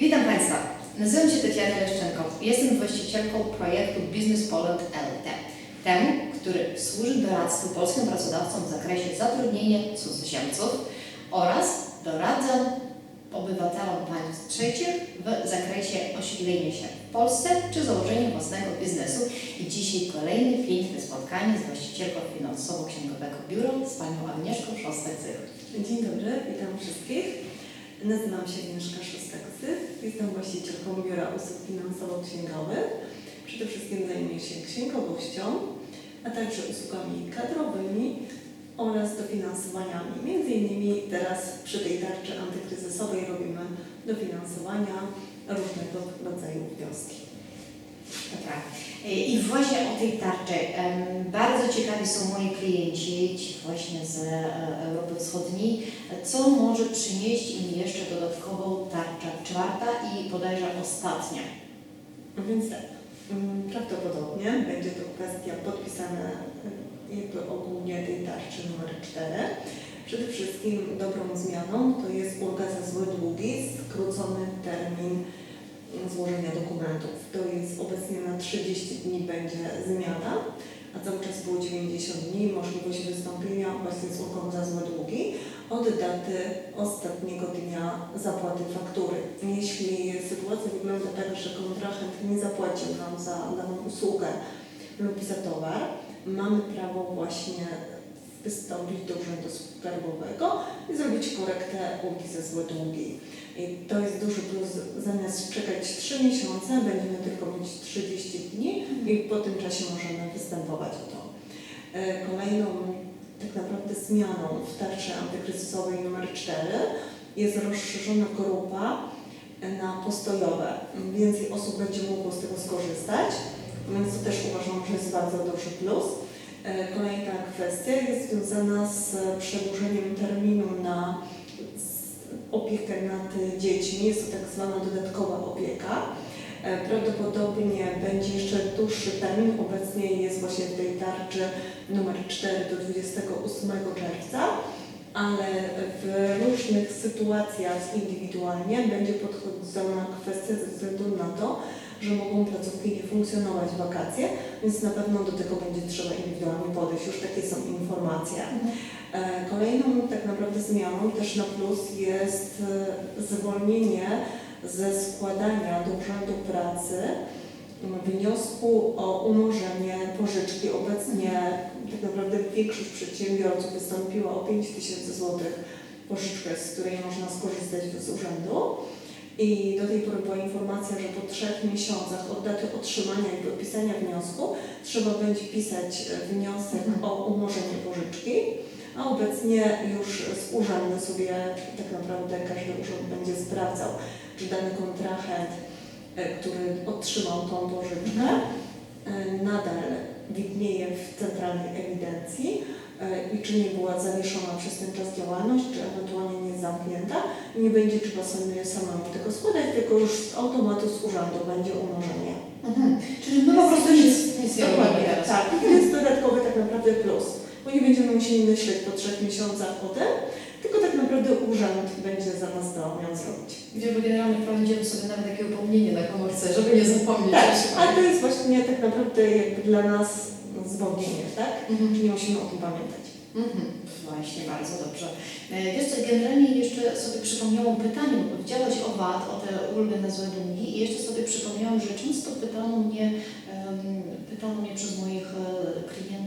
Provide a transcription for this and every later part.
Witam Państwa. Nazywam się Tatiana Leszczenko. Jestem właścicielką projektu Business Poland LT. Temu, który służy doradztwu polskim pracodawcom w zakresie zatrudnienia cudzoziemców oraz doradzam obywatelom państw trzecich w zakresie osiedlenia się w Polsce czy założenia własnego biznesu. I dzisiaj kolejne piękne spotkanie z właścicielką finansowo-księgowego biura z panią Agnieszką Szostak-Zych. Dzień dobry, witam wszystkich. Nazywam się Agnieszka Szostak-Zych, jestem właścicielką biura usług finansowo-księgowych. Przede wszystkim zajmuję się księgowością, a także usługami kadrowymi oraz dofinansowaniami. Między innymi teraz przy tej tarczy antykryzysowej robimy dofinansowania różnego rodzaju wnioski. Dobra. I właśnie o tej tarczy. Bardzo ciekawi są moi klienci, ci właśnie z e, Europy Wschodniej, co może przynieść im jeszcze dodatkową tarcza czwarta i bodajże ostatnia. No Więc tak, mm, prawdopodobnie będzie to kwestia podpisania y, jakby ogólnie tej tarczy numer 4. Przede wszystkim dobrą zmianą to jest ulga za złe długi, skrócony termin złożenia dokumentów. To jest obecnie na 30 dni będzie zmiana, a cały czas było 90 dni, możliwość wystąpienia właśnie z ulgą za złe długi od daty ostatniego dnia zapłaty faktury. Jeśli sytuacja wygląda tak, że kontrahent nie zapłacił nam za daną usługę lub za towar, mamy prawo właśnie wystąpić do Urzędu Skarbowego i zrobić korektę ulgi za złe długi. I to jest duży plus, zamiast czekać 3 miesiące, będziemy tylko mieć 30 dni i po tym czasie możemy występować o to. E, Kolejną zmianą w tarczy antykryzysowej nr 4 jest rozszerzona grupa na postojowe. Więcej osób będzie mogło z tego skorzystać, więc to też uważam, że jest bardzo duży plus. E, Kolejna kwestia jest związana z przedłużeniem terminu na opiekę nad dziećmi. Jest to tak zwana dodatkowa opieka. E, Prawdopodobnie będzie jeszcze dłuższy termin. Obecnie jest właśnie w tej tarczy numer 4 do 28 czerwca, ale w różnych sytuacjach indywidualnie będzie podchodzona kwestia ze względu na to, że mogą placówki nie funkcjonować w wakacje, więc na pewno do tego będzie trzeba indywidualnie podejść. Już takie są informacje. E, Kolejną tak naprawdę zmianą też na plus jest e, zwolnienie ze składania do Urzędu Pracy m, wniosku o umorzenie pożyczki. Obecnie tak naprawdę większość przedsiębiorców wystąpiła o 5 tysięcy złotych pożyczkę, z której można skorzystać z urzędu. I do tej pory była informacja, że po trzech miesiącach od daty otrzymania i podpisania wniosku trzeba będzie pisać e, wniosek Mhm. o umorzenie pożyczki, a obecnie już z urzędu sobie tak naprawdę każdy urząd będzie sprawdzał, czy dany kontrahent, e, który otrzymał tą pożyczkę, e, nadal widnieje w centralnej ewidencji e, i czy nie była zawieszona przez ten czas działalność, czy ewentualnie nie zamknięta i nie będzie trzeba sobie samemu tego składać, tylko już z automatu z urzędu będzie umorzenie. Mhm. Czyli my po prostu nic, nic nie robimy Dokładnie, teraz. tak. To jest dodatkowy tak naprawdę plus, bo nie będziemy musieli myśleć po trzech miesiącach o tym, tylko tak naprawdę urząd będzie za nas to miał zrobić. Gdzie my generalnie wprowadzimy sobie nawet takie upomnienie na komórce, żeby nie zapomnieć. Tak, o się a to jest właśnie tak naprawdę jakby dla nas zwolnienie, tak? Mhm. Nie musimy o tym pamiętać. Mhm, właśnie, bardzo dobrze. E, Wiesz co, generalnie jeszcze sobie przypomniałam pytanie, bo powiedziałaś o VAT, o te ulgę na złe długi i jeszcze sobie przypomniałam, że często pytano mnie, pytano mnie przez moich e, klientów,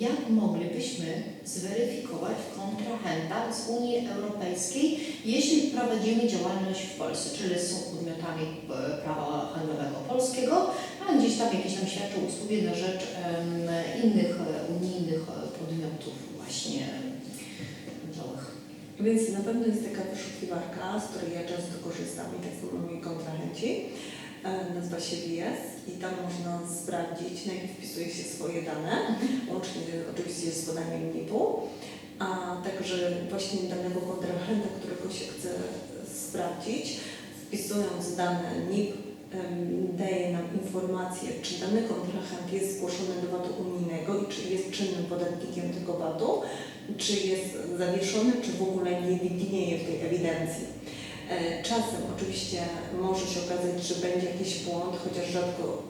jak moglibyśmy zweryfikować kontrahenta z Unii Europejskiej, jeśli prowadzimy działalność w Polsce, czyli są podmiotami e, prawa handlowego polskiego, a gdzieś tam jakieś tam świadczą usługi na rzecz innych e, unijnych e, podmiotów właśnie handlowych. Więc na pewno jest taka wyszukiwarka, z której ja często korzystam i tak samo moi kontrahenci. E, Nazywa się WIES i tam można sprawdzić, najpierw wpisuje się swoje dane, łącznie oczywiście z podaniem NIP-u, a także właśnie danego kontrahenta, którego się chce sprawdzić, wpisując dane NIP, daje nam informację, czy dany kontrahent jest zgłoszony do VAT-u unijnego i czy jest czynnym podatnikiem tego VAT-u, czy jest zawieszony, czy w ogóle nie widnieje w tej ewidencji. E, Czasem oczywiście może się okazać, że będzie jakiś błąd, chociaż rzadko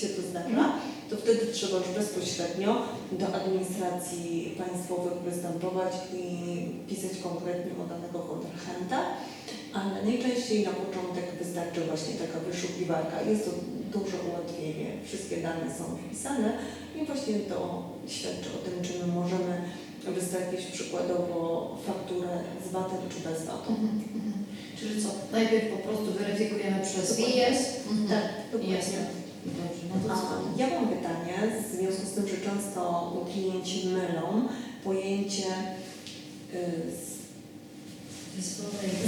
się to zdarza, to wtedy trzeba już bezpośrednio do administracji państwowych występować i pisać konkretnie o danego kontrahenta, ale najczęściej na początek wystarczy właśnie taka wyszukiwarka. Jest to duże ułatwienie, wszystkie dane są wpisane i właśnie to świadczy o tym, czy my możemy wystawić przykładowo fakturę z VAT-em czy bez VAT-u. Czyli co, najpierw po prostu weryfikujemy przez Dokładnie. IES? Mhm. Tak, dokładnie. Jest. Dobrze, no to A ja mam pytanie, w związku z tym, że często klienci mylą pojęcie y, z-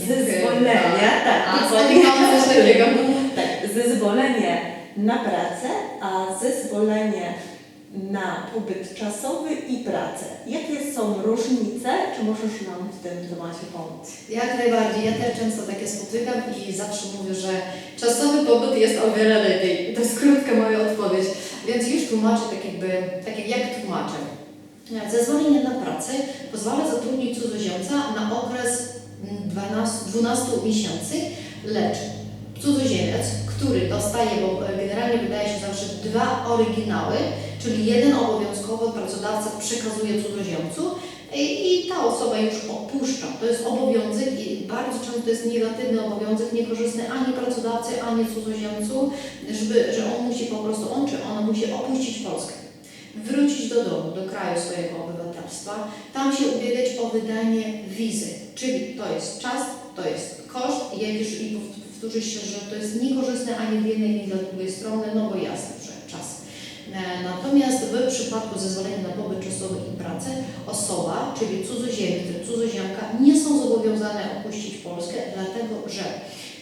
zezwolenia, tak, A, coś takiego. tak, zezwolenie na pracę, a zezwolenie na pobyt czasowy i pracę. Jakie są różnice? Czy możesz nam w tym temacie pomóc? Jak najbardziej. Ja też często takie spotykam i zawsze mówię, że czasowy pobyt jest o wiele lepiej. To jest krótka moja odpowiedź. Więc już tłumaczę tak jakby, tak jak, jak tłumaczę. Zezwolenie na pracę pozwala zatrudnić cudzoziemca na okres mm, 12, 12 miesięcy, lecz cudzoziemiec, który dostaje, bo generalnie wydaje się zawsze dwa oryginały, czyli jeden obowiązkowo pracodawca przekazuje cudzoziemcu i, ta osoba już opuszcza. To jest obowiązek i bardzo często jest negatywny obowiązek, niekorzystny ani pracodawcy, ani cudzoziemcu, żeby, że on musi po prostu, on czy ona musi opuścić Polskę. Wrócić do domu, do kraju swojego obywatelstwa, tam się ubiegać o wydanie wizy, czyli to jest czas, to jest koszt. Jak już i powtórzy się, że to jest niekorzystne ani w jednej, ani z drugiej strony, no bo jasne, Natomiast w przypadku zezwolenia na pobyt czasowy i pracę osoba, czyli cudzoziemcy, cudzoziemka nie są zobowiązane opuścić Polskę, dlatego że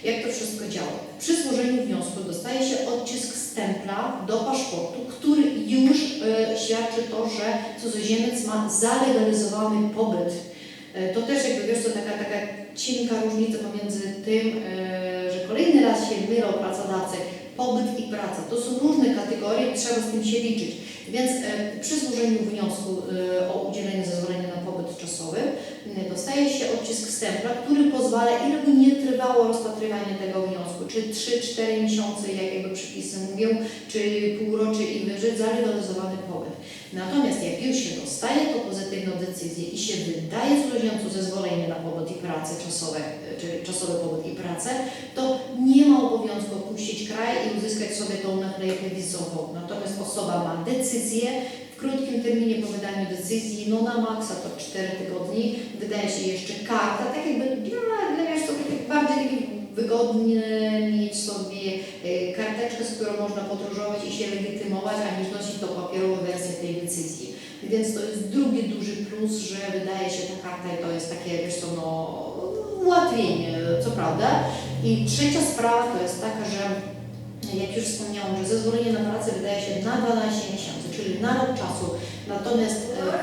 jak to wszystko działa? Przy złożeniu wniosku dostaje się odcisk stempla do paszportu, który już e, świadczy to, że cudzoziemiec ma zalegalizowany pobyt. E, to też jakby wiesz, to taka, taka cienka różnica pomiędzy tym, e, że kolejny raz się mylą pracodawcy, pobyt i praca. To są różne kategorie, trzeba z tym się liczyć. Więc e, przy złożeniu wniosku e, o udzielenie zezwolenia na pobyt czasowy m, dostaje się odcisk stempla, który pozwala, ile by nie trwało rozpatrywanie tego wniosku, czy 3-4 miesiące, jak jakby przepisy mówią, czy półrocze i wyżej, zalegalizowany pobyt. Natomiast jak już się dostaje to pozytywną decyzję i się wydaje cudzoziemcu zezwolenie na pobyt i pracę czasowe, e, czyli czasowy pobyt i pracę, to nie ma obowiązku opuścić kraj i uzyskać sobie tą naklejkę wizową. Natomiast osoba ma decyzję, w krótkim terminie po wydaniu decyzji, no na maksa to 4 tygodni, wydaje się jeszcze karta, tak jakby dla, dla sobie tak bardziej wygodnie mieć sobie e, karteczkę, z którą można podróżować i się legitymować, a niż nosić tą papierową wersję tej decyzji. Więc to jest drugi duży plus, że wydaje się ta karta i to jest takie, wiesz co, no, ułatwienie, co prawda. I trzecia sprawa to jest taka, że jak już wspomniałam, że zezwolenie na pracę wydaje się na 12 miesięcy, czyli na rok czasu. Natomiast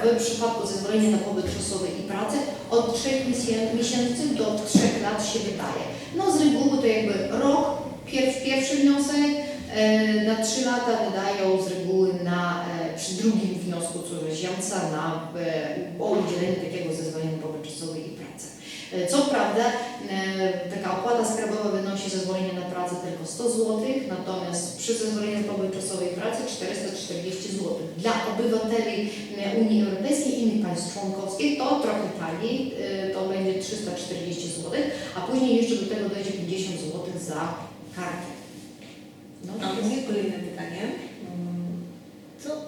e, w przypadku zezwolenia na pobyt czasowy i pracę od 3 miesię- miesięcy do 3 lat się wydaje. No z reguły to jakby rok, pierw, pierwszy wniosek, e, na 3 lata wydają z reguły na, e, przy drugim wniosku cudzoziemca na, e, o udzielenie takiego zezwolenia na pobyt czasowy i pracę. E, Co prawda e, taka opłata skarbowa wynosi zezwolenie na pracę tylko 100 zł, natomiast przy zezwoleniu na i pracy 440 zł. Dla obywateli e, Unii Europejskiej i innych państw członkowskich to trochę taniej, e, to będzie 340 zł, a później jeszcze do tego dojdzie 50 zł za kartę. No, A moje kolejne pytanie.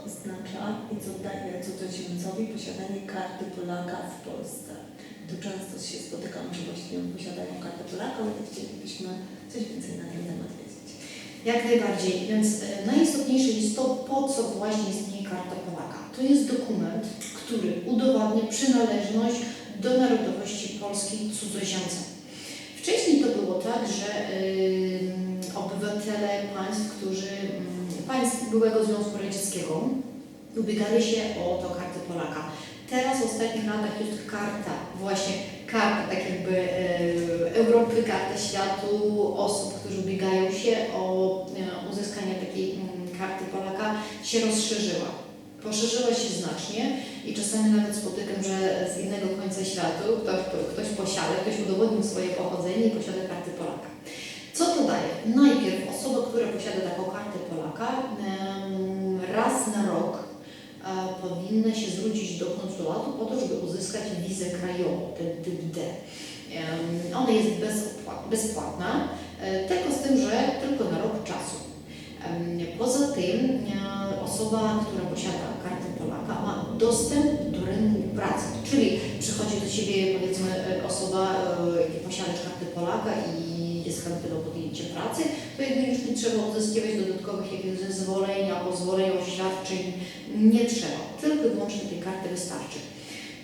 Oznacza i co daje cudzoziemcowi posiadanie karty Polaka w Polsce? Tu często się spotykam, że właśnie posiadają kartę Polaka, ale chcielibyśmy coś więcej na ten temat wiedzieć. Jak najbardziej, więc e, najistotniejsze jest to, po co właśnie istnieje Karta Polaka. To jest dokument, który udowadnia przynależność do narodowości polskiej cudzoziemca. Wcześniej to było tak, że ym, obywatele państw, którzy, państw byłego Związku Radzieckiego ubiegali się o to kartę Polaka. Teraz w ostatnich latach jest karta, właśnie karta tak jakby e, Europy, karta światu osób, którzy ubiegają się o e, uzyskanie takiej mm, karty Polaka się rozszerzyła. poszerzyła się znacznie i czasami nawet spotykam, że z innego końca świata ktoś, ktoś posiada, ktoś udowodnił swoje pochodzenie i posiada kartę Polaka. Co to daje? Najpierw osoba, która posiada taką kartę Polaka, raz na rok e, powinna się zwrócić do konsulatu po to, żeby uzyskać wizę krajową, ten typ D. Ona jest bezpłatna, e, tylko z tym, że tylko na rok czasu. Poza tym e, osoba, która posiada kartę Polaka ma dostęp do rynku pracy, czyli przychodzi do siebie powiedzmy osoba, posiadacz karty Polaka i jest chętny do podjęcia pracy, to jakby już nie trzeba uzyskiwać dodatkowych jakichś zezwolenia, pozwoleń, oświadczeń, nie trzeba, tylko i wyłącznie tej karty wystarczy.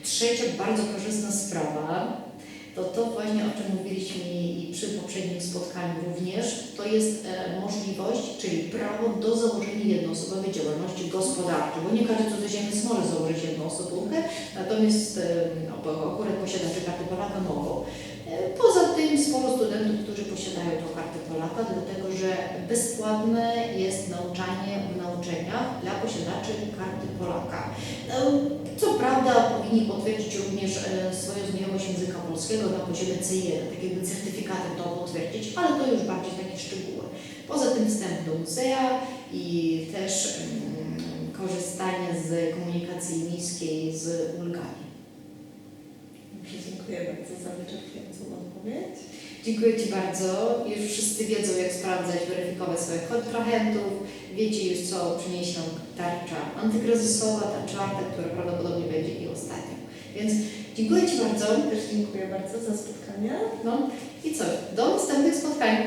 Trzecia bardzo korzystna sprawa to to właśnie, o czym mówiliśmy i przy poprzednim spotkaniu również, to jest e, możliwość, czyli prawo do założenia jednoosobowej działalności gospodarczej, bo nie każdy cudzoziemiec może założyć jednoosobówkę, natomiast e, akurat posiadacze karty Polaka mogą. Poza tym sporo studentów, którzy posiadają tą kartę Polaka, dlatego że bezpłatne jest nauczanie w nauczeniach dla posiadaczy karty Polaka. E, Co prawda powinni potwierdzić również e, swoją znajomość języka polskiego na poziomie C1, tak jakby certyfikatem to potwierdzić, ale to już bardziej takie szczegóły. Poza tym wstęp do muzea i też mm, korzystanie z komunikacji miejskiej z ulgami. Dziękuję bardzo za wyczerpującą odpowiedź. Dziękuję Ci bardzo. Już wszyscy wiedzą, jak sprawdzać, weryfikować swoich kontrahentów. Wiecie już, co przyniesie nam tarcza antykryzysowa, ta czwarta, która prawdopodobnie będzie i ostatnia. Więc dziękuję Ci bardzo. Też dziękuję bardzo za spotkanie. No i co? Do następnych spotkań.